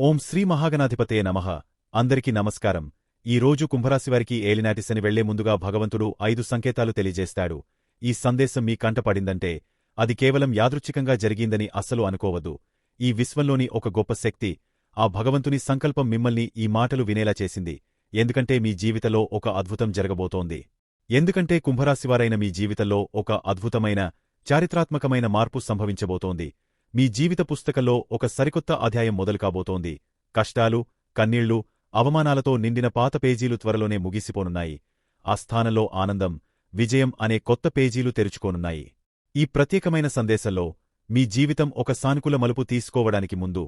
ఓం శ్రీ మహాగణాధిపతే నమః. అందరికీ నమస్కారం. ఈ రోజు కుంభరాశివారికి ఏలినాటి శని వెళ్ళే ముందుగా భగవంతుడు ఐదు సంకేతాలు తెలియజేస్తాడు. ఈ సందేశం మీ కంటపడిందంటే అది కేవలం యాదృచ్ఛికంగా జరిగిందని అస్సలు అనుకోవద్దు. ఈ విశ్వంలోని ఒక గొప్ప శక్తి ఆ భగవంతుని సంకల్పం మిమ్మల్ని ఈ మాటలు వినేలా చేసింది. ఎందుకంటే మీ జీవితంలో ఒక అద్భుతం జరగబోతోంది. ఎందుకంటే కుంభరాశివారైన మీ జీవితంలో ఒక అద్భుతమైన చారిత్రాత్మకమైన మార్పు సంభవించబోతోంది. మీ జీవిత పుస్తకంలో ఒక సరికొత్త అధ్యాయం మొదలు కాబోతోంది. కష్టాలు కన్నీళ్ళు అవమానాలతో నిండిన పాత పేజీలు త్వరలోనే ముగిసిపోనున్నాయి. ఆ స్థానంలో ఆనందం విజయం అనే కొత్త పేజీలు తెరుచుకోనున్నాయి. ఈ ప్రత్యేకమైన సందేశంలో మీ జీవితం ఒక సానుకూల మలుపు తీసుకోవడానికి ముందు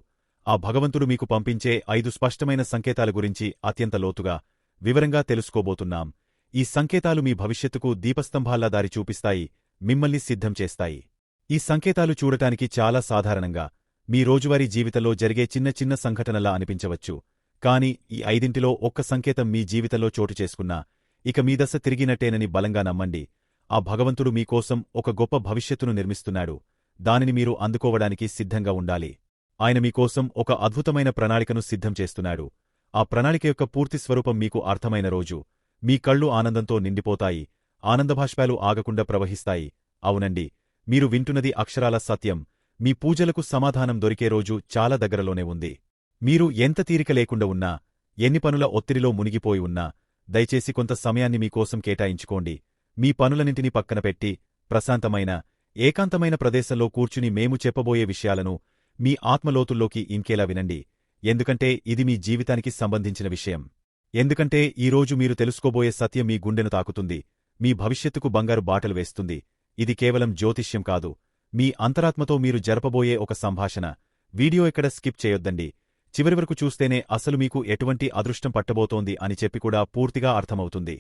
ఆ భగవంతుడు మీకు పంపించే ఐదు స్పష్టమైన సంకేతాల గురించి అత్యంత లోతుగా వివరంగా తెలుసుకోబోతున్నాం. ఈ సంకేతాలు మీ భవిష్యత్తుకు దీపస్తంభాల్లా దారి చూపిస్తాయి మిమ్మల్ని సిద్ధం చేస్తాయి. ఈ సంకేతాలు చూడటానికి చాలా సాధారణంగా మీ రోజువారీ జీవితంలో జరిగే చిన్న చిన్న సంఘటనలా అనిపించవచ్చు. కాని ఈ ఐదింటిలో ఒక్క సంకేతం మీ జీవితంలో చోటు చేసుకున్నా ఇక మీ దశ తిరిగినట్టేనని బలంగా నమ్మండి. ఆ భగవంతుడు మీకోసం ఒక గొప్ప భవిష్యత్తును నిర్మిస్తున్నాడు. దానిని మీరు అందుకోవడానికి సిద్ధంగా ఉండాలి. ఆయన మీకోసం ఒక అద్భుతమైన ప్రణాళికను సిద్ధం చేస్తున్నాడు. ఆ ప్రణాళిక యొక్క పూర్తి స్వరూపం మీకు అర్థమైన రోజు. మీ కళ్ళు ఆనందంతో నిండిపోతాయి. ఆనందభాష్పాలు ఆగకుండా ప్రవహిస్తాయి. అవునండి. మీరు వింటున్నది అక్షరాల సత్యం. మీ పూజలకు సమాధానం దొరికే రోజు చాలా దగ్గరలోనే ఉంది. మీరు ఎంత తీరిక లేకుండా ఉన్నా ఎన్ని పనుల ఒత్తిడిలో మునిగిపోయి ఉన్నా దయచేసి కొంత సమయాన్ని మీకోసం కేటాయించుకోండి. మీ పనులన్నింటినీ పక్కన పెట్టి ప్రశాంతమైన ఏకాంతమైన ప్రదేశంలో కూర్చుని మేము చెప్పబోయే విషయాలను మీ ఆత్మలోతుల్లోకి ఇంకేలా వినండి. ఎందుకంటే ఇది మీ జీవితానికి సంబంధించిన విషయం. ఎందుకంటే ఈరోజు మీరు తెలుసుకోబోయే సత్యం మీ గుండెను తాకుతుంది. మీ భవిష్యత్తుకు బంగారు బాటలు వేస్తుంది. ఇది కేవలం జ్యోతిష్యం కాదు. మీ అంతరాత్మతో మీరు జరపబోయే ఒక సంభాషణ. వీడియో ఎక్కడ స్కిప్ చేయొద్దండి. చివరి వరకు చూస్తేనే అసలు మీకు ఎటువంటి అదృష్టం పట్టబోతోంది అని చెప్పి కూడా పూర్తిగా అర్థమవుతుంది.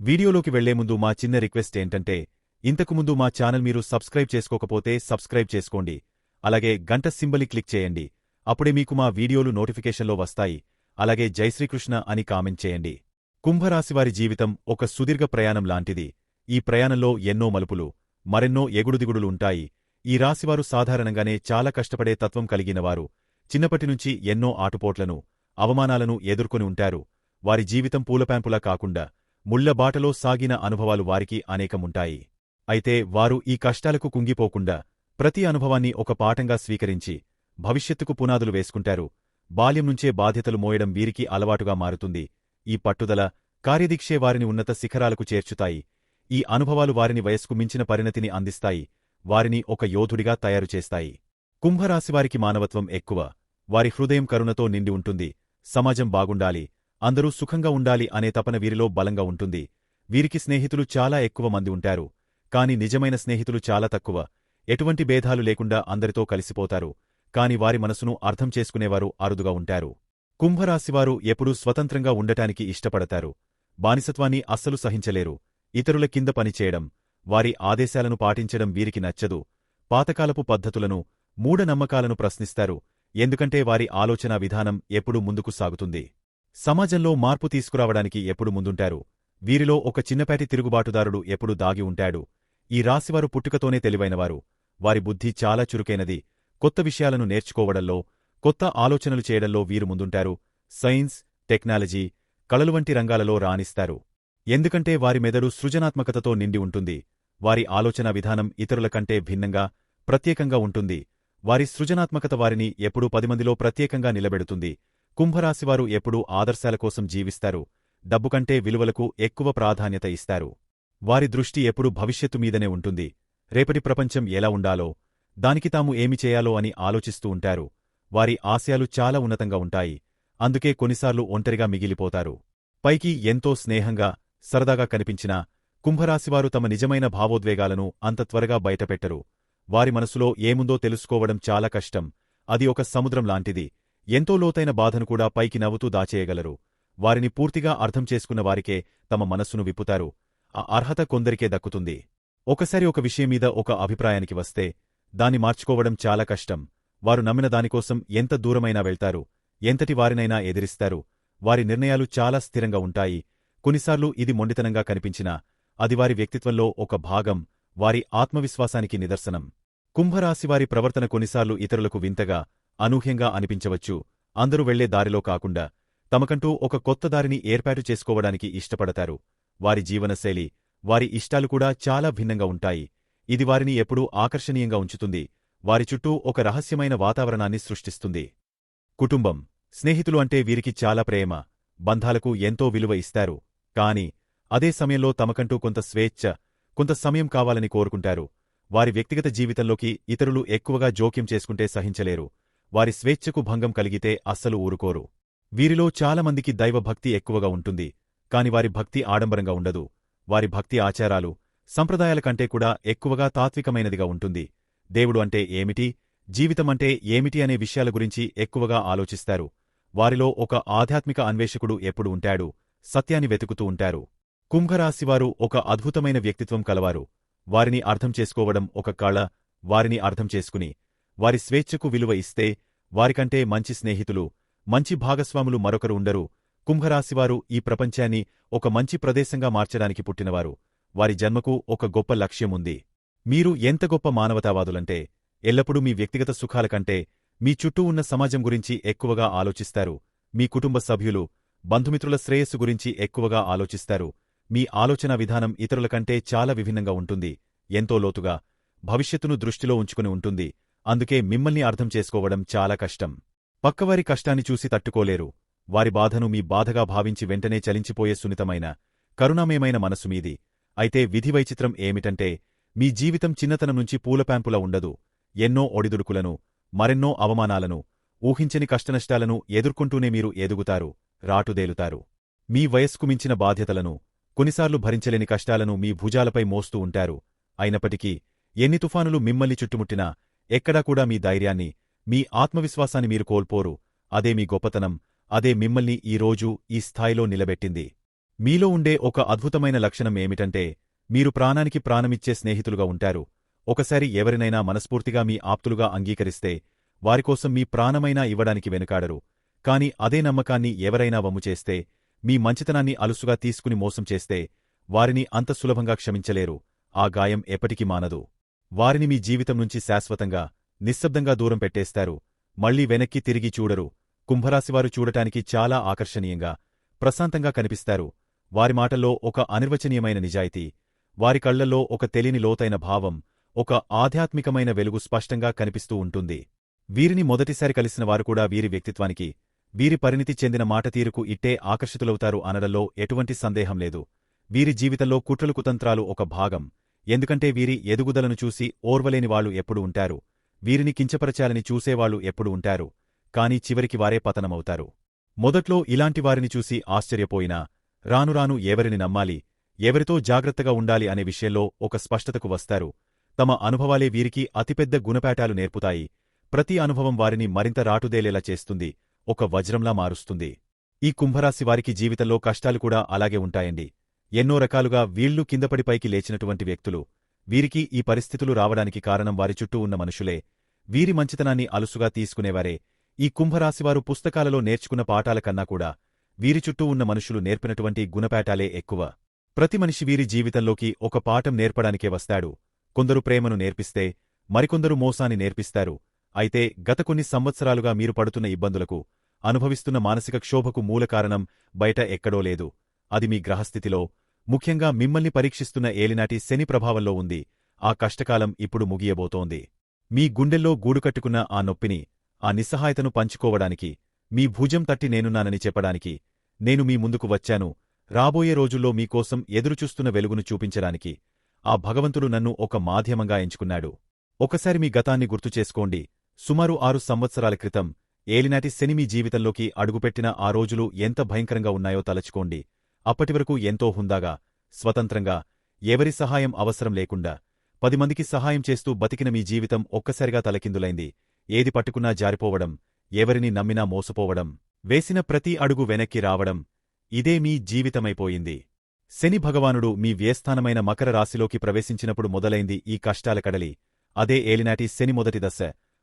వీడియోలోకి వెళ్ళే ముందు మా చిన్న రిక్వెస్ట్ ఏంటంటే ఇంతకుముందు మా ఛానల్ మీరు సబ్స్క్రైబ్ చేసుకోకపోతే సబ్స్క్రైబ్ చేసుకోండి. అలాగే గంట సింబలి క్లిక్ చేయండి. అప్పుడే మీకు మా వీడియోలు నోటిఫికేషన్లో వస్తాయి. అలాగే జై శ్రీకృష్ణ అని కామెంట్ చేయండి. కుంభరాశివారి జీవితం ఒక సుదీర్ఘ ప్రయాణం లాంటిది. ఈ ప్రయాణంలో ఎన్నో మలుపులు. మరెన్నో ఎగుడుదిగుడులు ఉంటాయి. ఈ రాశివారు సాధారణంగానే చాలా కష్టపడే తత్వం కలిగినవారు చిన్నప్పటినుంచి ఎన్నో ఆటుపోట్లను అవమానాలను ఎదుర్కొని ఉంటారు. వారి జీవితం పూలపాంపులా కాకుండా ముళ్ళబాటలో సాగిన అనుభవాలు వారికి అనేకముంటాయి. అయితే వారు ఈ కష్టాలకు కుంగిపోకుండా ప్రతి అనుభవాన్ని ఒక పాఠంగా స్వీకరించి భవిష్యత్తుకు పునాదులు వేసుకుంటారు. బాల్యం నుంచే బాధ్యతలు మోయడం వీరికి అలవాటుగా మారుతుంది. ఈ పట్టుదల కార్యదీక్షే వారిని ఉన్నత శిఖరాలకు చేర్చుతాయి. ఈ అనుభవాలు వారిని వయస్కు మించిన పరిణతిని అందిస్తాయి. వారిని ఒక యోధుడిగా తయారుచేస్తాయి కుంభరాశివారికి మానవత్వం ఎక్కువ. వారి హృదయం కరుణతో నిండి ఉంటుంది. సమాజం బాగుండాలి. అందరూ సుఖంగా ఉండాలి అనే తపన వీరిలో బలంగా ఉంటుంది. వీరికి స్నేహితులు చాలా ఎక్కువ మంది ఉంటారు. కాని నిజమైన స్నేహితులు చాలా తక్కువ. ఎటువంటి భేదాలు లేకుండా అందరితో కలిసిపోతారు. కాని వారి మనసును అర్థం చేసుకునేవారు అరుదుగా ఉంటారు. కుంభరాశివారు ఎప్పుడూ స్వతంత్రంగా ఉండటానికి ఇష్టపడతారు. బానిసత్వాన్ని అస్సలు సహించలేరు. ఇతరుల కింద పనిచేయడం వారి ఆదేశాలను పాటించడం వీరికి నచ్చదు. పాతకాలపు పద్ధతులను మూఢనమ్మకాలను ప్రశ్నిస్తారు ఎందుకంటే వారి ఆలోచనా విధానం ఎప్పుడూ ముందుకు సాగుతుంది. సమాజంలో మార్పు తీసుకురావడానికి ఎప్పుడు ముందుంటారు? వీరిలో ఒక చిన్నపాటి తిరుగుబాటుదారుడు ఎప్పుడు దాగి ఉంటాడు? ఈ రాశివారు పుట్టుకతోనే తెలివైనవారు. వారి బుద్ధి చాలా చురుకైనది. కొత్త విషయాలను నేర్చుకోవడంలో కొత్త ఆలోచనలు చేయడంలో వీరు ముందుంటారు. సైన్స్ టెక్నాలజీ కళలు వంటి రంగాలలో రాణిస్తారు. ఎందుకంటే వారి మెదడు సృజనాత్మకతతో నిండి ఉంటుంది. వారి ఆలోచనా విధానం ఇతరుల కంటే భిన్నంగా ప్రత్యేకంగా ఉంటుంది. వారి సృజనాత్మకత వారిని ఎప్పుడూ పదిమందిలో ప్రత్యేకంగా నిలబెడుతుంది. కుంభరాశివారు ఎప్పుడూ ఆదర్శాల కోసం జీవిస్తారు. డబ్బు కంటే విలువలకు ఎక్కువ ప్రాధాన్యత ఇస్తారు. వారి దృష్టి ఎప్పుడూ భవిష్యత్తు మీదనే ఉంటుంది. రేపటి ప్రపంచం ఎలా ఉండాలో దానికి తాము ఏమి చేయాలో అని ఆలోచిస్తూ ఉంటారు. వారి ఆశయాలు చాలా ఉన్నతంగా ఉంటాయి. అందుకే కొన్నిసార్లు ఒంటరిగా మిగిలిపోతారు. పైకి ఎంతో స్నేహంగా సరదాగా కనిపించినా కుంభరాశివారు తమ నిజమైన భావోద్వేగాలను అంత త్వరగా బయటపెట్టరు. వారి మనసులో ఏముందో తెలుసుకోవడం చాలా కష్టం. అది ఒక సముద్రం లాంటిది. ఎంతో లోతైన బాధను కూడా పైకి నవ్వుతూ దాచేయగలరు. వారిని పూర్తిగా అర్థం చేసుకున్న వారికే తమ మనస్సును విప్పుతారు. ఆ అర్హత కొందరికే దక్కుతుంది. ఒకసారి ఒక విషయం మీద ఒక అభిప్రాయానికి వస్తే దాన్ని మార్చుకోవడం చాలా కష్టం. వారు నమ్మిన దానికోసం ఎంత దూరమైనా వెళ్తారు. ఎంతటి వారినైనా ఎదిరిస్తారు. వారి నిర్ణయాలు చాలా స్థిరంగా ఉంటాయి. కొన్నిసార్లు ఇది మొండితనంగా కనిపించినా అది వారి వ్యక్తిత్వంలో ఒక భాగం వారి ఆత్మవిశ్వాసానికి నిదర్శనం. కుంభరాశివారి ప్రవర్తన కొన్నిసార్లు ఇతరులకు వింతగా అనూహ్యంగా అనిపించవచ్చు అందరూ వెళ్ళే దారిలో కాకుండా తమకంటూ ఒక కొత్త దారిని ఏర్పాటు చేసుకోవడానికి ఇష్టపడతారు. వారి జీవనశైలి వారి ఇష్టాలు కూడా చాలా భిన్నంగా ఉంటాయి. ఇది వారిని ఎప్పుడూ ఆకర్షణీయంగా ఉంచుతుంది వారి చుట్టూ ఒక రహస్యమైన వాతావరణాన్ని సృష్టిస్తుంది. కుటుంబం స్నేహితులు అంటే వీరికి చాలా ప్రేమ బంధాలకు ఎంతో విలువ ఇస్తారు. కాని అదే సమయంలో తమకంటూ కొంత స్వేచ్ఛ కొంత సమయం కావాలని కోరుకుంటారు. వారి వ్యక్తిగత జీవితంలోకి ఇతరులు ఎక్కువగా జోక్యం చేసుకుంటే సహించలేరు. వారి స్వేచ్ఛకు భంగం కలిగితే అస్సలు ఊరుకోరు. వీరిలో చాలామందికి దైవభక్తి ఎక్కువగా ఉంటుంది. కాని వారి భక్తి ఆడంబరంగా ఉండదు. వారి భక్తి ఆచారాలు సంప్రదాయాల కంటే కూడా ఎక్కువగా తాత్వికమైనదిగా ఉంటుంది. దేవుడు అంటే ఏమిటి? జీవితమంటే ఏమిటి అనే విషయాల గురించి ఎక్కువగా ఆలోచిస్తారు. వారిలో ఒక ఆధ్యాత్మిక అన్వేషకుడు ఎప్పుడు ఉంటాడు? సత్యాన్ని వెతుకుతూ ఉంటారు. కుంభరాశివారు ఒక అద్భుతమైన వ్యక్తిత్వం కలవారు. వారిని అర్థం చేసుకోవడం ఒక కళ. వారిని అర్థం చేసుకుని వారి స్వేచ్ఛకు విలువ ఇస్తే వారికంటే మంచి స్నేహితులు మంచి భాగస్వాములు మరొకరు ఉండరు. కుంభరాశివారు ఈ ప్రపంచాన్ని ఒక మంచి ప్రదేశంగా మార్చడానికి పుట్టినవారు. వారి జన్మకు ఒక గొప్ప లక్ష్యముంది మీరు ఎంత గొప్ప మానవతావాదులంటే ఎల్లప్పుడూ మీ వ్యక్తిగత సుఖాల కంటే మీ చుట్టూ ఉన్న సమాజం గురించి ఎక్కువగా ఆలోచిస్తారు. మీ కుటుంబ సభ్యులు బంధుమిత్రుల శ్రేయస్సు గురించి ఎక్కువగా ఆలోచిస్తారు. మీ ఆలోచన విధానం ఇతరుల కంటే చాలా విభిన్నంగా ఉంటుంది. ఎంతో లోతుగా భవిష్యత్తును దృష్టిలో ఉంచుకుని ఉంటుంది. అందుకే మిమ్మల్ని అర్థం చేసుకోవడం చాలా కష్టం. పక్కవారి కష్టాన్ని చూసి తట్టుకోలేరు. వారి బాధను మీ బాధగా భావించి వెంటనే చలించిపోయే సున్నితమైన కరుణామయమైన మనసు మీది. అయితే విధి వైచిత్రం ఏమిటంటే మీ జీవితం చిన్నతనం నుంచి పూలపాంపులా ఉండదు. ఎన్నో ఒడిదుడుకులను మరెన్నో అవమానాలను ఊహించని కష్టనష్టాలను ఎదుర్కొంటూనే మీరు ఎదుగుతారు. రాటుదేలుతారు. మీ వయస్కు మించిన బాధ్యతలను కొన్నిసార్లు భరించలేని కష్టాలను మీ భుజాలపై మోస్తూ ఉంటారు. అయినప్పటికీ ఎన్ని తుఫానులు మిమ్మల్ని చుట్టుముట్టినా ఎక్కడా కూడా మీ ధైర్యాన్ని మీ ఆత్మవిశ్వాసాన్ని మీరు కోల్పోరు. అదే మీ గొప్పతనం అదే మిమ్మల్ని ఈరోజు ఈ స్థాయిలో నిలబెట్టింది. మీలో ఉండే ఒక అద్భుతమైన లక్షణం ఏమిటంటే మీరు ప్రాణానికి ప్రాణమిచ్చే స్నేహితులుగా ఉంటారు. ఒకసారి ఎవరినైనా మనస్ఫూర్తిగా మీ ఆప్తులుగా అంగీకరిస్తే వారికోసం మీ ప్రాణమైనా ఇవ్వడానికి వెనుకాడరు. కాని అదే నమ్మకాన్ని ఎవరైనా వమ్ముచేస్తే మీ మంచితనాన్ని అలుసుగా తీసుకుని మోసం చేస్తే వారిని అంత సులభంగా క్షమించలేరు. ఆ గాయం ఎప్పటికీ మానదు. వారిని మీ జీవితం నుంచి శాశ్వతంగా నిశ్శబ్దంగా దూరం పెట్టేస్తారు. మళ్ళీ వెనక్కి తిరిగి చూడరు. కుంభరాశివారు చూడటానికి చాలా ఆకర్షణీయంగా ప్రశాంతంగా కనిపిస్తారు. వారి మాటల్లో ఒక అనిర్వచనీయమైన నిజాయితీ వారి కళ్ళల్లో ఒక తెలియని లోతైన భావం ఒక ఆధ్యాత్మికమైన వెలుగు స్పష్టంగా కనిపిస్తూ ఉంటుంది. వీరిని మొదటిసారి కలిసిన వారు కూడా వీరి వ్యక్తిత్వానికి వీరి పరిణితి చెందిన మాటతీరుకు ఇట్టే ఆకర్షితులవుతారు అనడంలో ఎటువంటి సందేహం లేదు. వీరి జీవితంలో కుట్రలు కుతంత్రాలు ఒక భాగం. ఎందుకంటే వీరి ఎదుగుదలను చూసి ఓర్వలేని వాళ్ళు ఎప్పుడు ఉంటారు. వీరిని కించపరచాలని చూసేవాళ్ళు ఎప్పుడు ఉంటారు. కాని చివరికి వారే పతనమవుతారు. మొదట్లో ఇలాంటి వారిని చూసి ఆశ్చర్యపోయినా రానురాను ఎవరిని నమ్మాలి ఎవరితో జాగ్రత్తగా ఉండాలి అనే విషయంలో ఒక స్పష్టతకు వస్తారు. తమ అనుభవాలే వీరికి అతిపెద్ద గుణపాఠాలు నేర్పుతాయి. ప్రతి అనుభవం వారిని మరింత రాటుదేలేలా చేస్తుంది. ఒక వజ్రంలా మారుస్తుంది. ఈ కుంభరాశి వారికి జీవితంలో కష్టాలు కూడా అలాగే ఉంటాయండి. ఎన్నో రకాలుగా వీళ్ళు కిందపడి పైకి లేచినటువంటి వ్యక్తులు. వీరికి ఈ పరిస్థితులు రావడానికి కారణం వారి చుట్టూ ఉన్న మనుషులే. వీరి మంచితనాన్ని అలుసుగా తీసుకునేవారే. ఈ కుంభరాశివారు పుస్తకాలలో నేర్చుకున్న పాఠాల కన్నా కూడా వీరి చుట్టూ ఉన్న మనుషులు నేర్పినటువంటి గుణపాఠాలే ఎక్కువ. ప్రతి మనిషి వీరి జీవితంలోకి ఒక పాఠం నేర్పడానికే వస్తాడు. కొందరు ప్రేమను నేర్పిస్తే మరికొందరు మోసాన్ని నేర్పిస్తారు. అయితే గత కొన్ని సంవత్సరాలుగా మీరు పడుతున్న ఇబ్బందులకు అనుభవిస్తున్న మానసిక క్షోభకు మూలకారణం బయట ఎక్కడో లేదు. అది మీ గ్రహస్థితిలో ముఖ్యంగా మిమ్మల్ని పరీక్షిస్తున్న ఏలినాటి శని ప్రభావంలో ఉంది. ఆ కష్టకాలం ఇప్పుడు ముగియబోతోంది. మీ గుండెల్లో గూడుకట్టుకున్న ఆ నొప్పిని ఆ నిస్సహాయతను పంచుకోవడానికి మీ భుజం తట్టి నేనున్నానని చెప్పడానికి నేను మీ ముందుకు వచ్చాను. రాబోయే రోజుల్లో మీకోసం ఎదురుచూస్తున్న వెలుగును చూపించడానికి ఆ భగవంతుడు నన్ను ఒక మాధ్యమంగా ఎంచుకున్నాడు. ఒకసారి మీ గతాన్ని గుర్తుచేసుకోండి సుమారు ఆరు సంవత్సరాల క్రితం ఏలినాటి శని మీ జీవితంలోకి అడుగుపెట్టిన ఆ రోజులు ఎంత భయంకరంగా ఉన్నాయో తలచుకోండి. అప్పటివరకు ఎంతో హుందాగా స్వతంత్రంగా ఎవరి సహాయం అవసరం లేకుండా పది మందికి సహాయం చేస్తూ బతికిన మీ జీవితం ఒక్కసారిగా తలకిందులైంది. ఏది పట్టుకున్నా జారిపోవడం ఎవరిని నమ్మినా మోసపోవడం వేసిన ప్రతి అడుగు వెనక్కి రావడం ఇదే మీ జీవితమైపోయింది. శని భగవానుడు మీ వ్యస్థానమైన మకర రాశిలోకి ప్రవేశించినప్పుడు మొదలైంది ఈ కష్టాల కడలి. అదే ఏలినాటి శని మొదటి దశ.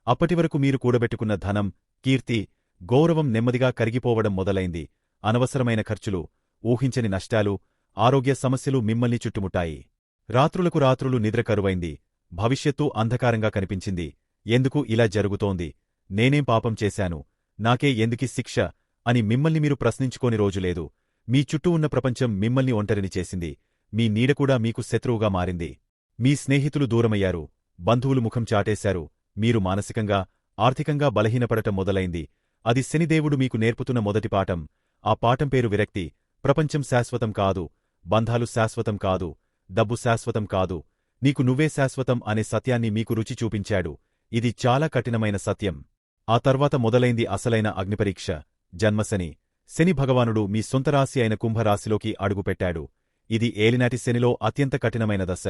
అప్పటివరకు మీరు కూడబెట్టుకున్న ధనం కీర్తి గౌరవం నెమ్మదిగా కరిగిపోవడం మొదలైంది. అనవసరమైన ఖర్చులు ఊహించని నష్టాలు ఆరోగ్య సమస్యలు మిమ్మల్ని చుట్టుముట్టాయి. రాత్రులకు రాత్రులు నిద్ర కరువైంది. భవిష్యత్తు అంధకారంగా కనిపించింది. ఎందుకు ఇలా జరుగుతోంది? నేనేం పాపం చేశాను? నాకే ఎందుకి శిక్ష? అని మిమ్మల్ని మీరు ప్రశ్నించుకోని రోజు లేదు. మీ చుట్టూ ఉన్న ప్రపంచం మిమ్మల్ని ఒంటరిని చేసింది. మీ నీడ కూడా మీకు శత్రువుగా మారింది. మీ స్నేహితులు దూరమయ్యారు. బంధువులు ముఖం చాటేశారు. మీరు మానసికంగా ఆర్థికంగా బలహీనపడటం మొదలైంది. అది శనిదేవుడు మీకు నేర్పుతున్న మొదటి పాఠం. ఆ పాఠం పేరు విరక్తి. ప్రపంచం శాశ్వతం కాదు. బంధాలు శాశ్వతం కాదు. డబ్బు శాశ్వతం కాదు. నీకు నువ్వే శాశ్వతం అనే సత్యాన్ని మీకు రుచి చూపించాడు. ఇది చాలా కఠినమైన సత్యం. ఆ తర్వాత మొదలైంది అసలైన అగ్నిపరీక్ష. జన్మశని. శని భగవానుడు మీ సొంత రాశి అయిన కుంభరాశిలోకి అడుగుపెట్టాడు. ఇది ఏలినాటి శనిలో అత్యంత కఠినమైన దశ.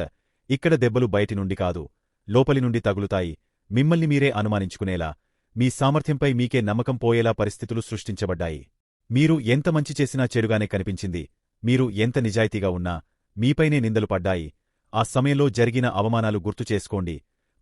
ఇక్కడ దెబ్బలు బయటి నుండి కాదు. లోపలి నుండి తగులుతాయి. మిమ్మల్ని మీరే అనుమానించుకునేలా మీ సామర్థ్యంపై మీకే నమ్మకం పోయేలా పరిస్థితులు సృష్టించబడ్డాయి. మీరు ఎంత మంచి చేసినా చెడుగానే కనిపించింది మీరు ఎంత నిజాయితీగా ఉన్నా మీపైనే నిందలు పడ్డాయి. ఆ సమయంలో జరిగిన అవమానాలు గుర్తు చేసుకోండి.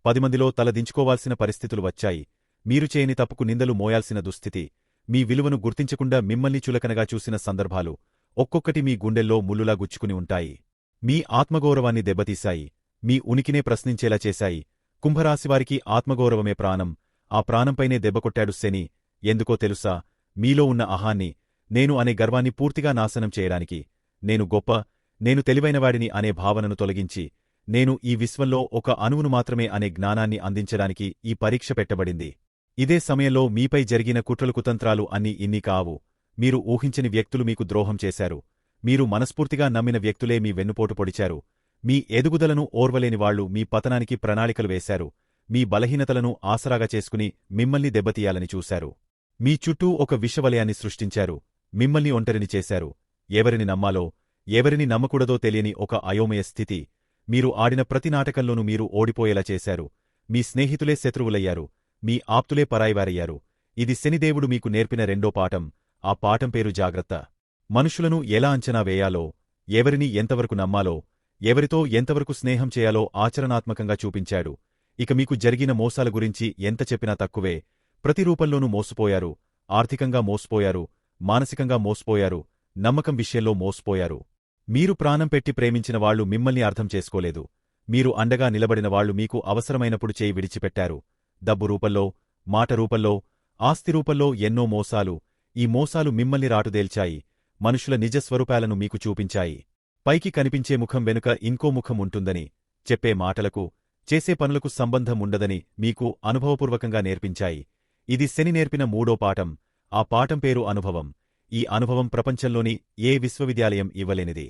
పదిమందిలో తలదించుకోవాల్సిన పరిస్థితులు వచ్చాయి. మీరు చేయని తప్పుకు నిందలు మోయాల్సిన దుస్థితి మీ విలువను గుర్తించకుండా మిమ్మల్ని చులకనగా చూసిన సందర్భాలు ఒక్కొక్కటి మీ గుండెల్లో ముల్లులా గుచ్చుకుని ఉంటాయి. మీ ఆత్మగౌరవాన్ని దెబ్బతీశాయి. మీ ఉనికినే ప్రశ్నించేలా చేశాయి. కుంభరాశివారికి ఆత్మగౌరవమే ప్రాణం. ఆ ప్రాణంపైనే దెబ్బకొట్టాడు శని. ఎందుకో తెలుసా? మీలో ఉన్న అహాన్ని నేను అనే గర్వాన్ని పూర్తిగా నాశనం చేయడానికి. నేను గొప్ప నేను తెలివైనవాడిని అనే భావనను తొలగించి నేను ఈ విశ్వంలో ఒక అణువును మాత్రమే అనే జ్ఞానాన్ని అందించడానికి ఈ పరీక్ష పెట్టబడింది. ఇదే సమయంలో మీపై జరిగిన కుట్రలు కుతంత్రాలు అన్నీ ఇన్ని కావు. మీరు ఊహించని వ్యక్తులు మీకు ద్రోహం చేశారు. మీరు మనస్ఫూర్తిగా నమ్మిన వ్యక్తులే మీ వెన్నుపోటు పొడిచారు. మీ ఎదుగుదలను ఓర్వలేని వాళ్ళు మీ పతనానికి ప్రణాళికలు వేశారు. మీ బలహీనతలను ఆసరాగా చేసుకుని మిమ్మల్ని దెబ్బతీయాలని చూశారు. మీ చుట్టూ ఒక విషవలయాన్ని సృష్టించారు. మిమ్మల్ని ఒంటరిని చేశారు. ఎవరిని నమ్మాలో ఎవరిని నమ్మకూడదో తెలియని ఒక అయోమయ స్థితి. మీరు ఆడిన ప్రతి నాటకంలోనూ మీరు ఓడిపోయేలా చేశారు. మీ స్నేహితులే శత్రువులయ్యారు. మీ ఆప్తులే పరాయివారయ్యారు. ఇది శనిదేవుడు మీకు నేర్పిన రెండో పాఠం. ఆ పాఠం పేరు జాగ్రత్త. మనుషులను ఎలా అంచనా వేయాలో ఎవరిని ఎంతవరకు నమ్మాలో ఎవరితో ఎంతవరకు స్నేహం చేయాలో ఆచరణాత్మకంగా చూపించాడు. ఇక మీకు జరిగిన మోసాల గురించి ఎంత చెప్పినా తక్కువే. ప్రతి రూపంలోనూ మోసపోయారు. ఆర్థికంగా మోసపోయారు. మానసికంగా మోసపోయారు. నమ్మకం విషయంలో మోసపోయారు. మీరు ప్రాణం పెట్టి ప్రేమించిన వాళ్ళు మిమ్మల్ని అర్థం చేసుకోలేదు. మీరు అండగా నిలబడిన వాళ్ళు మీకు అవసరమైనప్పుడు చేయి విడిచిపెట్టారు. డబ్బు రూపంలో మాట రూపంలో ఆస్తి రూపంలో ఎన్నో మోసాలు. ఈ మోసాలు మిమ్మల్ని రాటుదేల్చాయి. మనుషుల నిజస్వరూపాలను మీకు చూపించాయి. పైకి కనిపించే ముఖం వెనుక ఇంకో ముఖం ఉంటుందని చెప్పే మాటలకు చేసే పనులకు సంబంధం ఉండదని మీకు అనుభవపూర్వకంగా నేర్పించాయి. ఇది శని నేర్పిన మూడో పాఠం. ఆ పాఠం పేరు అనుభవం. ఈ అనుభవం ప్రపంచంలోని ఏ విశ్వవిద్యాలయం ఇవ్వలేనిది.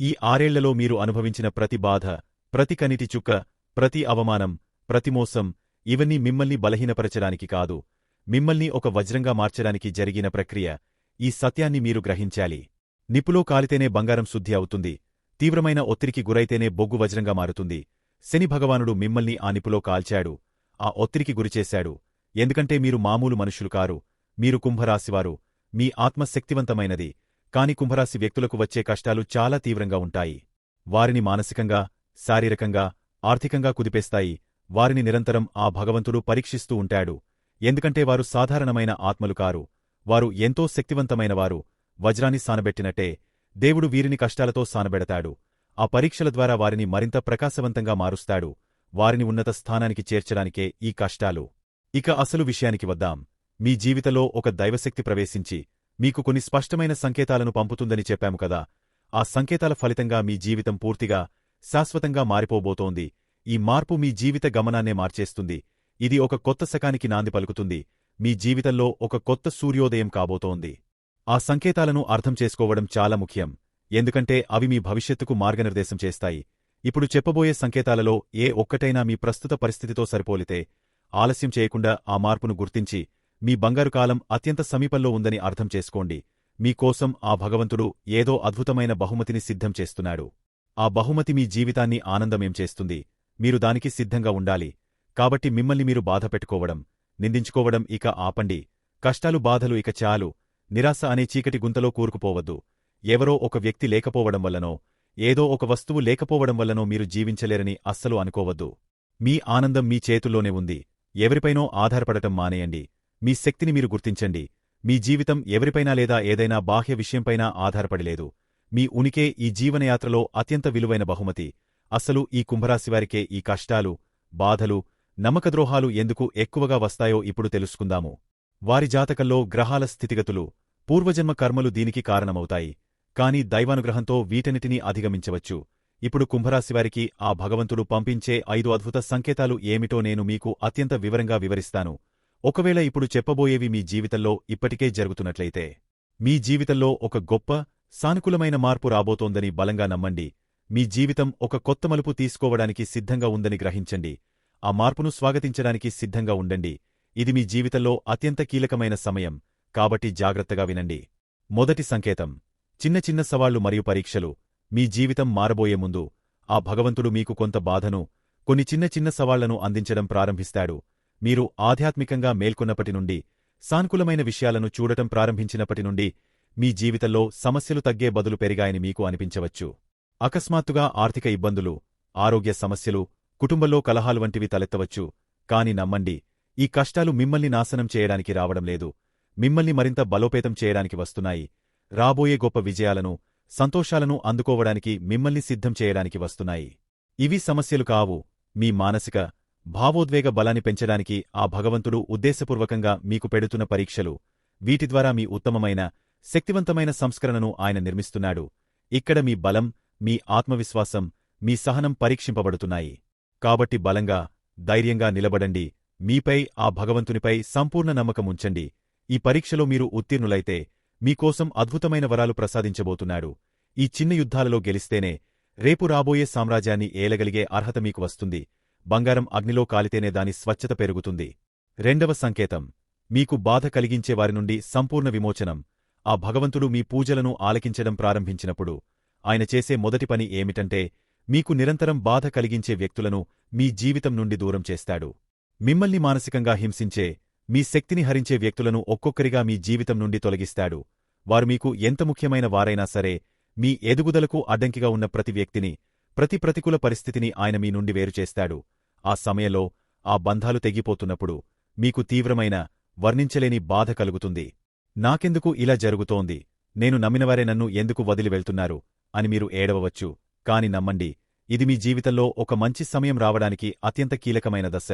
ఈ ఆరేళ్ళలో మీరు అనుభవించిన ప్రతి బాధ ప్రతి కనిటి చుక్క ప్రతి అవమానం ప్రతి మోసం ఇవన్నీ మిమ్మల్ని బలహీనపరచడానికి కాదు. మిమ్మల్ని ఒక వజ్రంగా మార్చడానికి జరిగిన ప్రక్రియ. ఈ సత్యాన్ని మీరు గ్రహించాలి. నిప్పులో కాలితేనే బంగారం శుద్ధి అవుతుంది తీవ్రమైన ఒత్తిడికి గురైతేనే బొగ్గు వజ్రంగా మారుతుంది. శని భగవానుడు మిమ్మల్ని ఆ నిపులో కాల్చాడు ఆ ఒత్తిడికి గురిచేశాడు. ఎందుకంటే మీరు మామూలు మనుషులు కారు మీరు కుంభరాశివారు మీ ఆత్మ శక్తివంతమైనది కాని కుంభరాశి వ్యక్తులకు వచ్చే కష్టాలు చాలా తీవ్రంగా ఉంటాయి. వారిని మానసికంగా శారీరకంగా ఆర్థికంగా కుదిపేస్తాయి. వారిని నిరంతరం ఆ భగవంతుడు పరీక్షిస్తూ ఉంటాడు. ఎందుకంటే వారు సాధారణమైన ఆత్మలు కారు వారు ఎంతో శక్తివంతమైనవారు. వజ్రాన్ని సానబెట్టినట్టే దేవుడు వీరిని కష్టాలతో సానబెడతాడు. ఆ పరీక్షల ద్వారా వారిని మరింత ప్రకాశవంతంగా మారుస్తాడు. వారిని ఉన్నత స్థానానికి చేర్చడానికే ఈ కష్టాలు. ఇక అసలు విషయానికి వద్దాం. మీ జీవితంలో ఒక దైవశక్తి ప్రవేశించి మీకు కొన్ని స్పష్టమైన సంకేతాలను పంపుతుందని చెప్పాము కదా. ఆ సంకేతాల ఫలితంగా మీ జీవితం పూర్తిగా శాశ్వతంగా మారిపోబోతోంది. ఈ మార్పు మీ జీవిత గమనాన్నే మార్చేస్తుంది. ఇది ఒక కొత్త శకానికి నాంది పలుకుతుంది. మీ జీవితంలో ఒక కొత్త సూర్యోదయం కాబోతోంది. ఆ సంకేతాలను అర్థం చేసుకోవడం చాలా ముఖ్యం. ఎందుకంటే అవి మీ భవిష్యత్తుకు మార్గనిర్దేశం చేస్తాయి. ఇప్పుడు చెప్పబోయే సంకేతాలలో ఏ ఒక్కటైనా మీ ప్రస్తుత పరిస్థితితో సరిపోలితే ఆలస్యం చేయకుండా ఆ మార్పును గుర్తించి మీ బంగారు కాలం అత్యంత సమీపంలో ఉందని అర్థం చేసుకోండి. మీకోసం ఆ భగవంతుడు ఏదో అద్భుతమైన బహుమతిని సిద్ధం చేస్తున్నాడు. ఆ బహుమతి మీ జీవితాన్ని ఆనందమేం చేస్తుంది? మీరు దానికి సిద్ధంగా ఉండాలి. కాబట్టి మిమ్మల్ని మీరు బాధపెట్టుకోవడం నిందించుకోవడం ఇక ఆపండి. కష్టాలు బాధలు ఇక చాలు. నిరాశ అనే చీకటి గుంతలో కూరుకుపోవద్దు. ఎవరో ఒక వ్యక్తి లేకపోవడం వల్లనో ఏదో ఒక వస్తువు లేకపోవడం వల్లనో మీరు జీవించలేరని అస్సలు అనుకోవద్దు. మీ ఆనందం మీ చేతుల్లోనే ఉంది. ఎవరిపైనో ఆధారపడటం మానేయండి. మీ శక్తిని మీరు గుర్తించండి. మీ జీవితం ఎవరిపైనా లేదా ఏదైనా బాహ్య విషయంపైనా ఆధారపడిలేదు. మీ ఉనికే ఈ జీవనయాత్రలో అత్యంత విలువైన బహుమతి. అసలు ఈ కుంభరాశివారికే ఈ కష్టాలు బాధలు నమ్మకద్రోహాలు ఎందుకు ఎక్కువగా వస్తాయో ఇప్పుడు తెలుసుకుందాము. వారి జాతకంలో గ్రహాల స్థితిగతులు పూర్వజన్మ కర్మలు దీనికి కారణమవుతాయి. కాని దైవానుగ్రహంతో వీటన్నిటినీ అధిగమించవచ్చు. ఇప్పుడు కుంభరాశివారికి ఆ భగవంతుడు పంపించే ఐదు అద్భుత సంకేతాలు ఏమిటో నేను మీకు అత్యంత వివరంగా వివరిస్తాను. ఒకవేళ ఇప్పుడు చెప్పబోయేవి మీ జీవితంలో ఇప్పటికే జరుగుతున్నట్లయితే మీ జీవితంలో ఒక గొప్ప సానుకూలమైన మార్పు రాబోతోందని బలంగా నమ్మండి. మీ జీవితం ఒక కొత్త మలుపు తీసుకోవడానికి సిద్ధంగా ఉందని గ్రహించండి. ఆ మార్పును స్వాగతించడానికి సిద్ధంగా ఉండండి. ఇది మీ జీవితంలో అత్యంత కీలకమైన సమయం. కాబట్టి జాగ్రత్తగా వినండి. మొదటి సంకేతం. చిన్న చిన్న సవాళ్ళు మరియు పరీక్షలు మీ జీవితం మారబోయే ముందు ఆ భగవంతుడు మీకు కొంత బాధను కొన్ని చిన్న చిన్న సవాళ్ళను అందించడం ప్రారంభిస్తాడు. మీరు ఆధ్యాత్మికంగా మేల్కొన్నప్పటి నుండి సానుకూలమైన విషయాలను చూడటం ప్రారంభించినప్పటి నుండి మీ జీవితంలో సమస్యలు తగ్గే బదులు పెరిగాయని మీకు అనిపించవచ్చు. అకస్మాత్తుగా ఆర్థిక ఇబ్బందులు ఆరోగ్య సమస్యలు కుటుంబంలో కలహాలు వంటివి తలెత్తవచ్చు. కాని నమ్మండి ఈ కష్టాలు మిమ్మల్ని నాశనం చేయడానికి రావడం లేదు. మిమ్మల్ని మరింత బలోపేతం చేయడానికి వస్తున్నాయి. రాబోయే గొప్ప విజయాలను సంతోషాలను అందుకోవడానికి మిమ్మల్ని సిద్ధం చేయడానికి వస్తున్నాయి. ఇవి సమస్యలు కావు. మీ మానసిక భావోద్వేగ బలాన్ని పెంచడానికి ఆ భగవంతుడు ఉద్దేశపూర్వకంగా మీకు పెడుతున్న పరీక్షలు. వీటి ద్వారా మీ ఉత్తమమైన శక్తివంతమైన సంస్కరణను ఆయన నిర్మిస్తున్నాడు. ఇక్కడ మీ బలం మీ ఆత్మవిశ్వాసం మీ సహనం పరీక్షింపబడుతున్నాయి. కాబట్టి బలంగా ధైర్యంగా నిలబడండి. మీపై ఆ భగవంతునిపై సంపూర్ణ నమ్మకం ఉంచండి. ఈ పరీక్షలో మీరు ఉత్తీర్ణులైతే మీకోసం అద్భుతమైన వరాలు ప్రసాదించబోతున్నాడు. ఈ చిన్న యుద్ధాలలో గెలిస్తేనే రేపు రాబోయే సామ్రాజ్యాన్ని ఏలగలిగే అర్హత మీకు వస్తుంది. బంగారం అగ్నిలో కాలితేనే దాని స్వచ్ఛత పెరుగుతుంది. రెండవ సంకేతం. మీకు బాధ కలిగించే వారి నుండి సంపూర్ణ విమోచనం. ఆ భగవంతుడు మీ పూజలను ఆలకించడం ప్రారంభించినప్పుడు ఆయన చేసే మొదటి పని ఏమిటంటే మీకు నిరంతరం బాధ కలిగించే వ్యక్తులను మీ జీవితం నుండి దూరం చేస్తాడు. మిమ్మల్ని మానసికంగా హింసించే మీ శక్తిని హరించే వ్యక్తులను ఒక్కొక్కరిగా మీ జీవితం నుండి తొలగిస్తాడు. వారు మీకు ఎంత ముఖ్యమైన వారైనా సరే మీ ఎదుగుదలకు అడ్డంకిగా ఉన్న ప్రతి వ్యక్తిని ప్రతి ప్రతికూల పరిస్థితిని ఆయన మీ నుండి వేరుచేస్తాడు ఆ సమయంలో ఆ బంధాలు తెగిపోతున్నప్పుడు మీకు తీవ్రమైన వర్ణించలేని బాధ కలుగుతుంది. నాకెందుకు ఇలా జరుగుతోంది? నేను నమ్మినవారే నన్ను ఎందుకు వదిలి వెళ్తున్నారు? అని మీరు ఏడవవచ్చు. కాని నమ్మండి ఇది మీ జీవితంలో ఒక మంచి సమయం రావడానికి అత్యంత కీలకమైన దశ.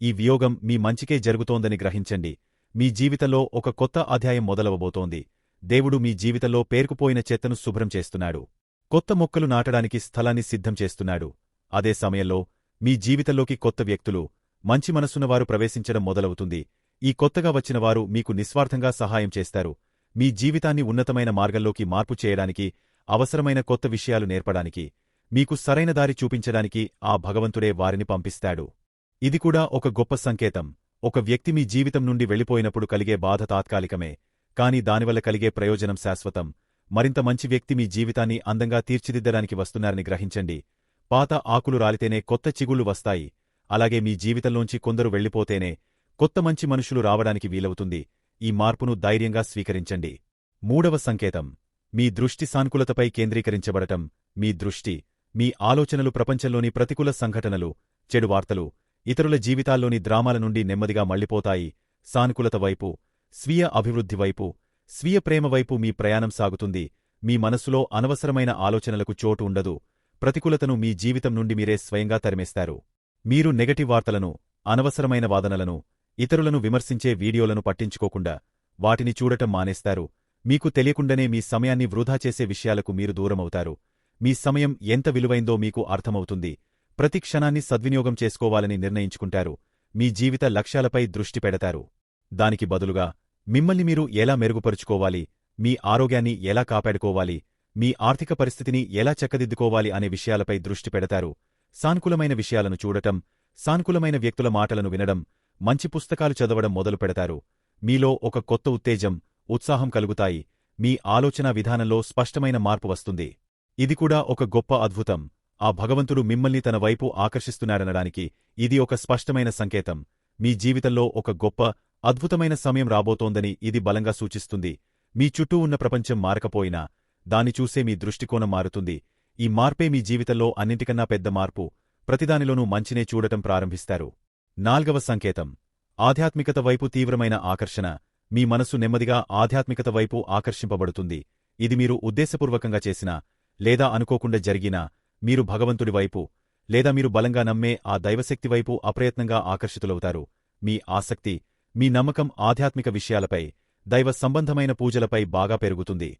ఈ వియోగం మీ మంచికే జరుగుతోందని గ్రహించండి. మీ జీవితంలో ఒక కొత్త అధ్యాయం మొదలవబోతోంది. దేవుడు మీ జీవితంలో పేరుకుపోయిన చెత్తను శుభ్రం చేస్తున్నాడు. కొత్త మొక్కలు నాటడానికి స్థలాన్ని సిద్ధం చేస్తున్నాడు. అదే సమయంలో మీ జీవితంలోకి కొత్త వ్యక్తులు మంచి మనసున్నవారు ప్రవేశించడం మొదలవుతుంది. ఈ కొత్తగా వచ్చినవారు మీకు నిస్వార్థంగా సహాయం చేస్తారు. మీ జీవితాన్ని ఉన్నతమైన మార్గంలోకి మార్పు చేయడానికి అవసరమైన కొత్త విషయాలు నేర్పడానికి మీకు సరైన దారి చూపించడానికి ఆ భగవంతుడే వారిని పంపిస్తాడు. ఇది కూడా ఒక గొప్ప సంకేతం. ఒక వ్యక్తి మీ జీవితం నుండి వెళ్ళిపోయినప్పుడు కలిగే బాధ తాత్కాలికమే కాని దానివల్ల కలిగే ప్రయోజనం శాశ్వతం. మరింత మంచి వ్యక్తి మీ జీవితాన్ని అందంగా తీర్చిదిద్దడానికి వస్తున్నారని గ్రహించండి. పాత ఆకులు రాలితేనే కొత్త చిగుళ్ళు వస్తాయి. అలాగే మీ జీవితంలోంచి కొందరు వెళ్ళిపోతేనే కొత్త మంచి మనుషులు రావడానికి వీలవుతుంది. ఈ మార్పును ధైర్యంగా స్వీకరించండి. మూడవ సంకేతం. మీ దృష్టి సానుకూలతపై కేంద్రీకరించబడటం. మీ దృష్టి మీ ఆలోచనలు ప్రపంచంలోని ప్రతికూల సంఘటనలు చెడు వార్తలు ఇతరుల జీవితాల్లోని ద్రామాల నుండి నెమ్మదిగా మళ్ళిపోతాయి సానుకూలత వైపు స్వీయ అభివృద్ధి వైపు స్వీయ ప్రేమ వైపు మీ ప్రయాణం సాగుతుంది. మీ మనసులో అనవసరమైన ఆలోచనలకు చోటు ఉండదు. ప్రతికూలతను మీ జీవితం నుండి మీరే స్వయంగా తరిమేస్తారు. మీరు నెగటివ్ వార్తలను అనవసరమైన వాదనలను ఇతరులను విమర్శించే వీడియోలను పట్టించుకోకుండా వాటిని చూడటం మానేస్తారు. మీకు తెలియకుండానే మీ సమయాన్ని వృధా చేసే విషయాలకు మీరు దూరమవుతారు. మీ సమయం ఎంత విలువైందో మీకు అర్థమవుతుంది. ప్రతి క్షణాన్ని సద్వినియోగం చేసుకోవాలని నిర్ణయించుకుంటారు. మీ జీవిత లక్ష్యాలపై దృష్టి పెడతారు. దానికి బదులుగా మిమ్మల్ని మీరు ఎలా మెరుగుపరుచుకోవాలి? మీ ఆరోగ్యాన్ని ఎలా కాపాడుకోవాలి? మీ ఆర్థిక పరిస్థితిని ఎలా చక్కదిద్దుకోవాలి అనే విషయాలపై దృష్టి పెడతారు. సానుకూలమైన విషయాలను చూడటం సానుకూలమైన వ్యక్తుల మాటలను వినడం మంచి పుస్తకాలు చదవడం మొదలు పెడతారు. మీలో ఒక కొత్త ఉత్తేజం ఉత్సాహం కలుగుతాయి. మీ ఆలోచనా విధానంలో స్పష్టమైన మార్పు వస్తుంది. ఇది కూడా ఒక గొప్ప అద్భుతం. ఆ భగవంతుడు మిమ్మల్ని తన వైపు ఆకర్షిస్తున్నారనడానికి ఇది ఒక స్పష్టమైన సంకేతం. మీ జీవితంలో ఒక గొప్ప అద్భుతమైన సమయం రాబోతోందని ఇది బలంగా సూచిస్తుంది. మీ చుట్టూ ఉన్న ప్రపంచం మారకపోయినా దాన్ని చూసే మీ దృష్టికోణం మారుతుంది. ఈ మార్పే మీ జీవితంలో అన్నింటికన్నా పెద్ద మార్పు. ప్రతిదానిలోనూ మంచినే చూడటం ప్రారంభిస్తారు. నాల్గవ సంకేతం. ఆధ్యాత్మికత వైపు తీవ్రమైన ఆకర్షణ. మీ మనసు నెమ్మదిగా ఆధ్యాత్మికత వైపు ఆకర్షింపబడుతుంది. ఇది మీరు ఉద్దేశపూర్వకంగా చేసినా లేదా అనుకోకుండా జరిగినా మీరు భగవంతుడి వైపు లేదా మీరు బలంగా నమ్మే ఆ దైవశక్తి వైపు అప్రయత్నంగా ఆకర్షితులవుతారు. మీ ఆసక్తి మీ నమ్మకం ఆధ్యాత్మిక విషయాలపై దైవ సంబంధమైన పూజలపై బాగా పెరుగుతుంది.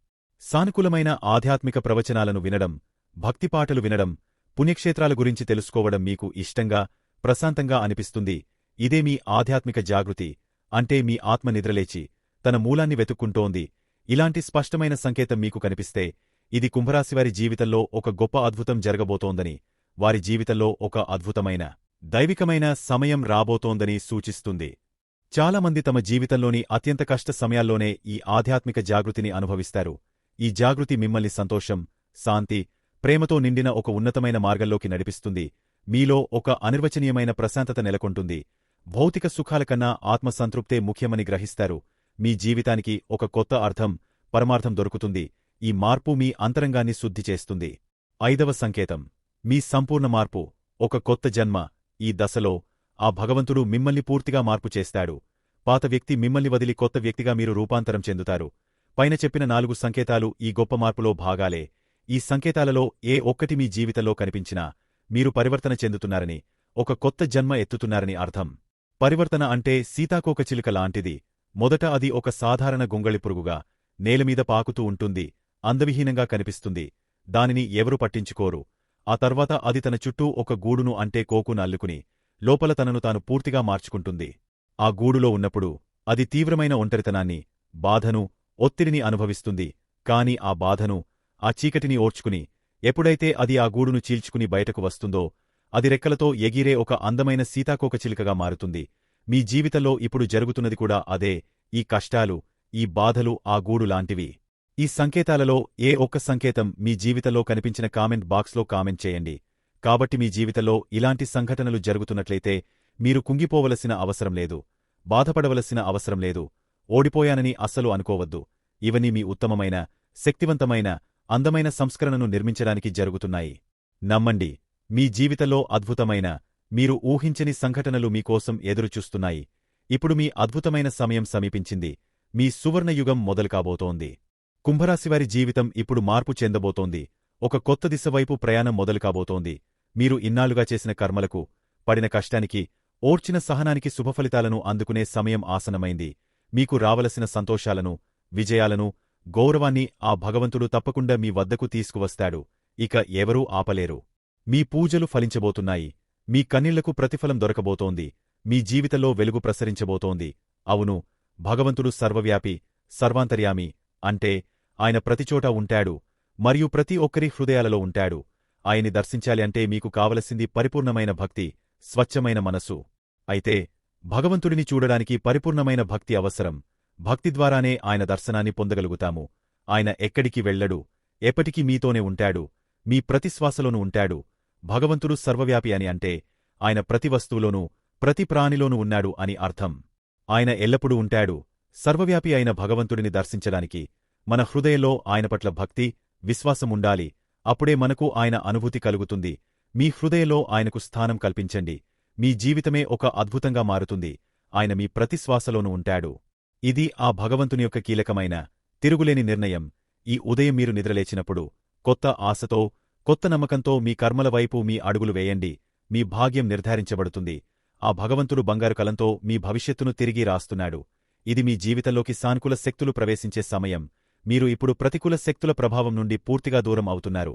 సానుకూలమైన ఆధ్యాత్మిక ప్రవచనాలను వినడం భక్తిపాటలు వినడం పుణ్యక్షేత్రాల గురించి తెలుసుకోవడం మీకు ఇష్టంగా ప్రశాంతంగా అనిపిస్తుంది. ఇదే మీ ఆధ్యాత్మిక జాగృతి అంటే మీ ఆత్మ నిద్రలేచి తన మూలాన్ని వెతుక్కుంటోంది. ఇలాంటి స్పష్టమైన సంకేతం మీకు కనిపిస్తే ఇది కుంభరాశివారి జీవితంలో ఒక గొప్ప అద్భుతం జరగబోతోందని వారి జీవితంలో ఒక అద్భుతమైన దైవికమైన సమయం రాబోతోందని సూచిస్తుంది. చాలామంది తమ జీవితంలోని అత్యంత కష్ట సమయాల్లోనే ఈ ఆధ్యాత్మిక జాగృతిని అనుభవిస్తారు. ఈ జాగృతి మిమ్మల్ని సంతోషం శాంతి ప్రేమతో నిండిన ఒక ఉన్నతమైన మార్గంలోకి నడిపిస్తుంది. మీలో ఒక అనిర్వచనీయమైన ప్రశాంతత నెలకొంటుంది. భౌతిక సుఖాల కన్నా ఆత్మసంతృప్తే ముఖ్యమని గ్రహిస్తారు. మీ జీవితానికి ఒక కొత్త అర్థం పరమార్థం దొరుకుతుంది. ఈ మార్పు మీ అంతరంగాన్ని శుద్ధి చేస్తుంది. ఐదవ సంకేతం. మీ సంపూర్ణ మార్పు ఒక కొత్త జన్మ ఈ దశలో ఆ భగవంతుడు మిమ్మల్ని పూర్తిగా మార్పు చేస్తాడు. పాత వ్యక్తి మిమ్మల్ని వదిలి కొత్త వ్యక్తిగా మీరు రూపాంతరం చెందుతారు. పైన చెప్పిన నాలుగు సంకేతాలు ఈ గొప్ప మార్పులో భాగాలే. ఈ సంకేతాలలో ఏ ఒక్కటి మీ జీవితంలో కనిపించినా మీరు పరివర్తన చెందుతున్నారని ఒక కొత్త జన్మ ఎత్తుతున్నారని అర్థం. పరివర్తన అంటే సీతాకోకచిలుక లాంటిది. మొదట అది ఒక సాధారణ గొంగళి పురుగుగా నేలమీద పాకుతూ ఉంటుంది. అందవిహీనంగా కనిపిస్తుంది. దానిని ఎవరు పట్టించుకోరు. ఆ తర్వాత అది తన చుట్టూ ఒక గూడును అంటే కోకును అల్లుకుని లోపల తనను తాను పూర్తిగా మార్చుకుంటుంది. ఆ గూడులో ఉన్నప్పుడు అది తీవ్రమైన ఒంటరితనాన్ని బాధను ఒత్తిడిని అనుభవిస్తుంది. కాని ఆ బాధను ఆ చీకటిని ఓర్చుకుని ఎప్పుడైతే అది ఆ గూడును చీల్చుకుని బయటకు వస్తుందో అది రెక్కలతో ఎగిరే ఒక అందమైన సీతాకోకచిలుకగా మారుతుంది. మీ జీవితంలో ఇప్పుడు జరుగుతున్నది కూడా అదే. ఈ కష్టాలు ఈ బాధలు ఆ గూడు లాంటివి. ఈ సంకేతాలలో ఏ ఒక్క సంకేతం మీ జీవితంలో కనిపించిన కామెంట్ బాక్స్లో కామెంట్ చేయండి. కాబట్టి మీ జీవితంలో ఇలాంటి సంఘటనలు జరుగుతున్నట్లయితే మీరు కుంగిపోవలసిన అవసరం లేదు. బాధపడవలసిన అవసరం లేదు. ఓడిపోయానని అస్సలు అనుకోవద్దు. ఇవన్నీ మీ ఉత్తమమైన శక్తివంతమైన అందమైన సంస్కరణను నిర్మించడానికి జరుగుతున్నాయి. నమ్మండి మీ జీవితంలో అద్భుతమైన మీరు ఊహించని సంఘటనలు మీకోసం ఎదురుచూస్తున్నాయి. ఇప్పుడు మీ అద్భుతమైన సమయం సమీపించింది. మీ సువర్ణయుగం మొదలు కాబోతోంది కుంభరాశివారి జీవితం ఇప్పుడు మార్పు చెందబోతోంది. ఒక కొత్త దిశ వైపు ప్రయాణం మొదలు కాబోతోంది. మీరు ఇన్నాళ్ళుగా చేసిన కర్మలకు పడిన కష్టానికి ఓర్చిన సహనానికి శుభఫలితాలను అందుకునే సమయం ఆసనమైంది మీకు రావలసిన సంతోషాలను విజయాలను గౌరవాన్ని ఆ భగవంతుడు తప్పకుండా మీ వద్దకు తీసుకువస్తాడు. ఇక ఎవరూ ఆపలేరు. మీ పూజలు ఫలించబోతున్నాయి. మీ కన్నీళ్ళకు ప్రతిఫలం దొరకబోతోంది. మీ జీవితంలో వెలుగు ప్రసరించబోతోంది. అవును భగవంతుడు సర్వవ్యాపి సర్వాంతర్యామి అంటే ఆయన ప్రతిచోటా ఉంటాడు మరియు ప్రతి ఒక్కరి హృదయాలలో ఉంటాడు. ఆయన్ని దర్శించాలి అంటే మీకు కావలసింది పరిపూర్ణమైన భక్తి స్వచ్ఛమైన మనసు. అయితే భగవంతుడిని చూడడానికి పరిపూర్ణమైన భక్తి అవసరం. భక్తి ద్వారానే ఆయన దర్శనాన్ని పొందగలుగుతాము. ఆయన ఎక్కడికి వెళ్ళడు ఎప్పటికీ మీతోనే ఉంటాడు మీ ప్రతి శ్వాసలోనూ ఉంటాడు. భగవంతుడు సర్వవ్యాపి అని అంటే ఆయన ప్రతి వస్తువులోనూ ప్రతి ప్రాణిలోనూ ఉన్నాడు అని అర్థం. ఆయన ఎల్లప్పుడూ ఉంటాడు. సర్వవ్యాపి అయిన భగవంతుడిని దర్శించడానికి మన హృదయంలో ఆయన పట్ల భక్తి విశ్వాసం ఉండాలి. అప్పుడే మనకు ఆయన అనుభూతి కలుగుతుంది. మీ హృదయంలో ఆయనకు స్థానం కల్పించండి. మీ జీవితమే ఒక అద్భుతంగా మారుతుంది. ఆయన మీ ప్రతి శ్వాసలోనూ ఉంటాడు. ఇది ఆ భగవంతుని యొక్క కీలకమైన తిరుగులేని నిర్ణయం. ఈ ఉదయం మీరు నిద్రలేచినప్పుడు కొత్త ఆశతో కొత్త నమ్మకంతో మీ కర్మల వైపు మీ అడుగులు వేయండి. మీ భాగ్యం నిర్ధారించబడుతుంది. ఆ భగవంతుడు బంగారు కలంతో మీ భవిష్యత్తును తిరిగి రాస్తున్నాడు. ఇది మీ జీవితంలోకి సానుకూల శక్తులు ప్రవేశించే సమయం. మీరు ఇప్పుడు ప్రతికూల శక్తుల ప్రభావం నుండి పూర్తిగా దూరం అవుతున్నారు.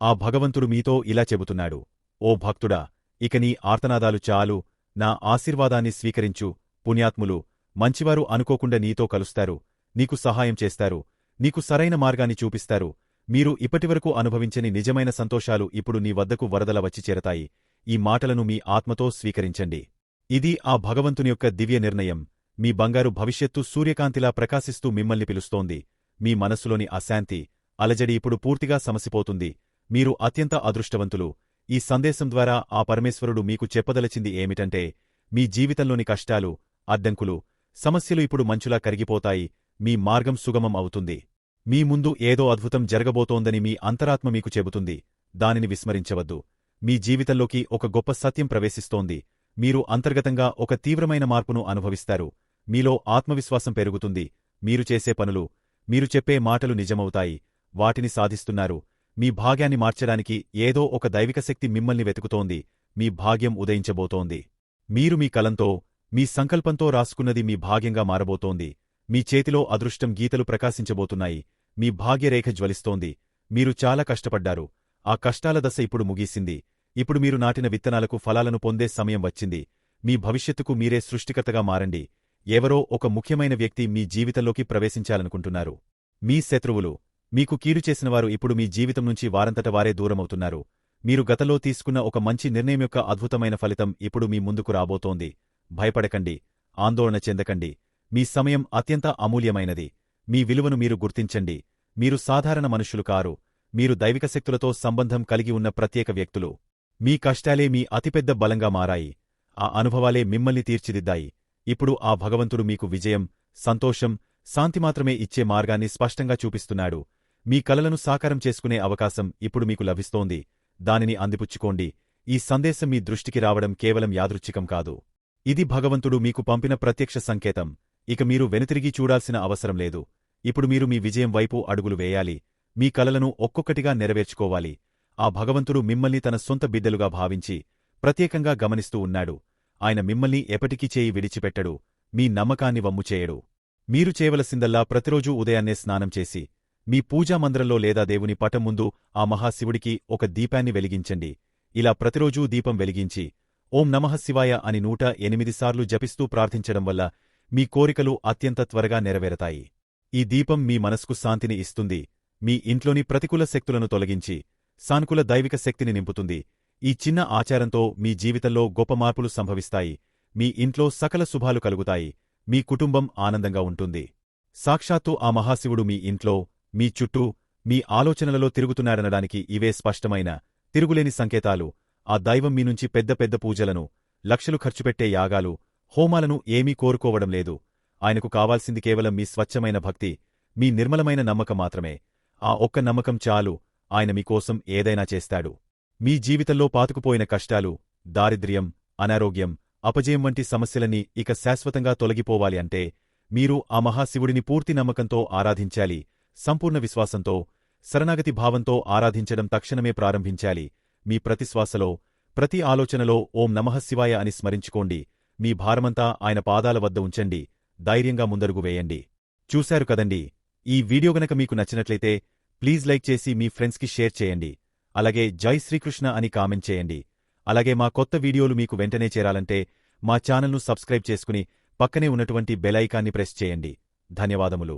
ఆ భగవంతుడు మీతో ఇలా చెబుతున్నాడు. ఓ భక్తుడా ఇక నీ ఆర్తనాదాలు చాలు నా ఆశీర్వాదాన్ని స్వీకరించు పుణ్యాత్ములు మంచివారు అనుకోకుండా నీతో కలుస్తారు నీకు సహాయం చేస్తారు నీకు సరైన మార్గాన్ని చూపిస్తారు మీరు ఇప్పటివరకు అనుభవించని నిజమైన సంతోషాలు ఇప్పుడు నీ వద్దకు వరదల వచ్చి చేరతాయి ఈ మాటలను మీ ఆత్మతో స్వీకరించండి. ఇది ఆ భగవంతుని యొక్క దివ్య నిర్ణయం మీ బంగారు భవిష్యత్తు సూర్యకాంతిలా ప్రకాశిస్తూ మిమ్మల్ని పిలుస్తోంది. మీ మనస్సులోని అశాంతి అలజడి ఇప్పుడు పూర్తిగా సమసిపోతుంది. మీరు అత్యంత అదృష్టవంతులు. ఈ సందేశం ద్వారా ఆ పరమేశ్వరుడు మీకు చెప్పదలచింది ఏమిటంటే మీ జీవితంలోని కష్టాలు అడ్డంకులు సమస్యలు ఇప్పుడు మంచులా కరిగిపోతాయి. మీ మార్గం సుగమం అవుతుంది. మీ ముందు ఏదో అద్భుతం జరగబోతోందని మీ అంతరాత్మ మీకు చెబుతుంది. దానిని విస్మరించవద్దు. మీ జీవితంలోకి ఒక గొప్ప సత్యం ప్రవేశిస్తోంది. మీరు అంతర్గతంగా ఒక తీవ్రమైన మార్పును అనుభవిస్తారు. మీలో ఆత్మవిశ్వాసం పెరుగుతుంది. మీరు చేసే పనులు మీరు చెప్పే మాటలు నిజమవుతాయి. వాటిని సాధిస్తున్నారు. మీ భాగ్యాన్ని మార్చడానికి ఏదో ఒక దైవిక శక్తి మిమ్మల్ని వెతుకుతోంది. మీ భాగ్యం ఉదయించబోతోంది. మీరు మీ కలంతో మీ సంకల్పంతో రాసుకున్నది మీ భాగ్యంగా మారబోతోంది. మీ చేతిలో అదృష్టం గీతలు ప్రకాశించబోతున్నాయి. మీ భాగ్యరేఖ జ్వలిస్తోంది. మీరు చాలా కష్టపడ్డారు. ఆ కష్టాల దశ ఇప్పుడు ముగిసింది. ఇప్పుడు మీరు నాటిన విత్తనాలకు ఫలాలను పొందే సమయం వచ్చింది. మీ భవిష్యత్తుకు మీరే సృష్టికర్తగా మారండి. ఎవరో ఒక ముఖ్యమైన వ్యక్తి మీ జీవితంలోకి ప్రవేశించాలనుకుంటున్నారు. మీ శత్రువులు మీకు కీడు చేసినవారు ఇప్పుడు మీ జీవితం నుంచి వారంతట వారే దూరమవుతున్నారు. మీరు గతంలో తీసుకున్న ఒక మంచి నిర్ణయం యొక్క అద్భుతమైన ఫలితం ఇప్పుడు మీ ముందుకు రాబోతోంది. భయపడకండి ఆందోళన చెందకండి. మీ సమయం అత్యంత అమూల్యమైనది. మీ విలువను మీరు గుర్తించండి. మీరు సాధారణ మనుషులు కారు. మీరు దైవిక శక్తులతో సంబంధం కలిగి ఉన్న ప్రత్యేక వ్యక్తులు. మీ కష్టాలే మీ అతిపెద్ద బలంగా మారాయి. ఆ అనుభవాలే మిమ్మల్ని తీర్చిదిద్దాయి. ఇప్పుడు ఆ భగవంతుడు మీకు విజయం సంతోషం శాంతి మాత్రమే ఇచ్చే మార్గాన్ని స్పష్టంగా చూపిస్తున్నాడు. మీ కలలను సాకారం చేసుకునే అవకాశం ఇప్పుడు మీకు లభిస్తోంది. దానిని అందిపుచ్చుకోండి. ఈ సందేశం మీ దృష్టికి రావడం కేవలం యాదృచ్ఛికం కాదు. ఇది భగవంతుడు మీకు పంపిన ప్రత్యక్ష సంకేతం. ఇక మీరు వెనుతిరిగి చూడాల్సిన అవసరం లేదు. ఇప్పుడు మీరు మీ విజయం వైపు అడుగులు వేయాలి. మీ కలలను ఒక్కొక్కటిగా నెరవేర్చుకోవాలి. ఆ భగవంతుడు మిమ్మల్ని తన సొంత బిడ్డలుగా భావించి ప్రత్యేకంగా గమనిస్తూ ఉన్నాడు. ఆయన మిమ్మల్ని ఎప్పటికీ చేయి విడిచిపెట్టడు. మీ నమ్మకాన్ని వమ్ము చేయడు. మీరు చేయవలసిందల్లా ప్రతిరోజూ ఉదయాన్నే స్నానం చేసి మీ పూజామందిరంలో లేదా దేవుని పటం ముందు ఆ మహాశివుడికి ఒక దీపాన్ని వెలిగించండి. ఇలా ప్రతిరోజూ దీపం వెలిగించి ఓం నమః శివాయ అని నూట ఎనిమిది సార్లు జపిస్తూ ప్రార్థించడం వల్ల మీ కోరికలు అత్యంత త్వరగా నెరవేరతాయి. ఈ దీపం మీ మనస్కు శాంతిని ఇస్తుంది. మీ ఇంట్లోని ప్రతికూల శక్తులను తొలగించి సానుకూల దైవిక శక్తిని నింపుతుంది. ఈ చిన్న ఆచారంతో మీ జీవితంలో గొప్ప మార్పులు సంభవిస్తాయి. మీ ఇంట్లో సకల శుభాలు కలుగుతాయి. మీ కుటుంబం ఆనందంగా ఉంటుంది. సాక్షాత్తు ఆ మహాశివుడు మీ ఇంట్లో మీ చుట్టూ మీ ఆలోచనలలో తిరుగుతున్నారనడానికి ఇవే స్పష్టమైన తిరుగులేని సంకేతాలు. ఆ దైవం మీ నుంచి పెద్ద పెద్ద పూజలను లక్షలు ఖర్చుపెట్టే యాగాలు హోమాలను ఏమీ కోరుకోవడం లేదు. ఆయనకు కావాల్సింది కేవలం మీ స్వచ్ఛమైన భక్తి మీ నిర్మలమైన నమ్మకం మాత్రమే. ఆ ఒక్క నమ్మకం చాలు. ఆయన మీకోసం ఏదైనా చేస్తాడు. మీ జీవితంలో పాతుకుపోయిన కష్టాలు దారిద్ర్యం అనారోగ్యం అపజయం వంటి సమస్యలన్నీ ఇక శాశ్వతంగా తొలగిపోవాలి అంటే మీరు ఆ మహాశివుడిని పూర్తి నమ్మకంతో ఆరాధించాలి సంపూర్ణ విశ్వాసంతో శరణాగతి భావంతో ఆరాధించడం తక్షణమే ప్రారంభించాలి. మీ ప్రతి శ్వాసలో ప్రతి ఆలోచనలో ఓం నమః శివాయ అని స్మరించుకోండి. మీ భారమంతా ఆయన పాదాల వద్ద ఉంచండి. ధైర్యంగా ముందరుగు వేయండి. చూశారు కదండి? ఈ వీడియో గనక మీకు నచ్చినట్లయితే ప్లీజ్ లైక్ చేసి మీ ఫ్రెండ్స్కి షేర్ చేయండి. అలాగే జై శ్రీకృష్ణ అని కామెంట్ చేయండి. అలాగే మా కొత్త వీడియోలు మీకు వెంటనే చేరాలంటే మా ఛానల్ను సబ్స్క్రైబ్ చేసుకుని పక్కనే ఉన్నటువంటి బెలైకాన్ని ప్రెస్ చేయండి. ధన్యవాదములు.